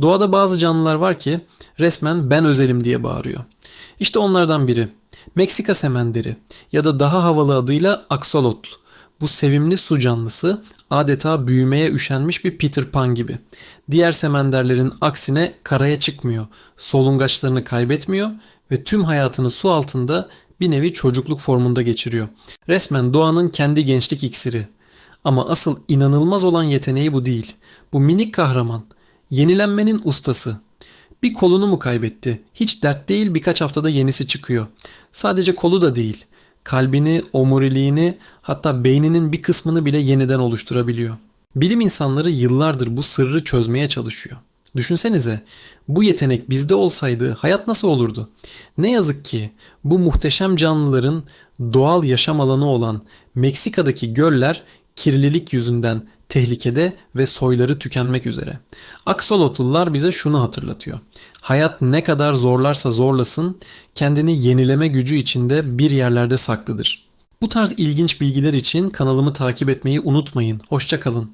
Doğada bazı canlılar var ki resmen ben özelim diye bağırıyor. İşte onlardan biri Meksika semenderi ya da daha havalı adıyla aksolotl. Bu sevimli su canlısı adeta büyümeye üşenmiş bir Peter Pan gibi. Diğer semenderlerin aksine karaya çıkmıyor, solungaçlarını kaybetmiyor ve tüm hayatını su altında bir nevi çocukluk formunda geçiriyor. Resmen doğanın kendi gençlik iksiri. Ama asıl inanılmaz olan yeteneği bu değil. Bu minik kahraman, yenilenmenin ustası. Bir kolunu mu kaybetti? Hiç dert değil birkaç haftada yenisi çıkıyor. Sadece kolu da değil. Kalbini, omuriliğini hatta beyninin bir kısmını bile yeniden oluşturabiliyor. Bilim insanları yıllardır bu sırrı çözmeye çalışıyor. Düşünsenize bu yetenek bizde olsaydı hayat nasıl olurdu? Ne yazık ki bu muhteşem canlıların doğal yaşam alanı olan Meksika'daki göller kirlilik yüzünden tehlikede ve soyları tükenmek üzere. Aksolotlular bize şunu hatırlatıyor. Hayat ne kadar zorlarsa zorlasın kendini yenileme gücü içinde bir yerlerde saklıdır. Bu tarz ilginç bilgiler için kanalımı takip etmeyi unutmayın. Hoşçakalın.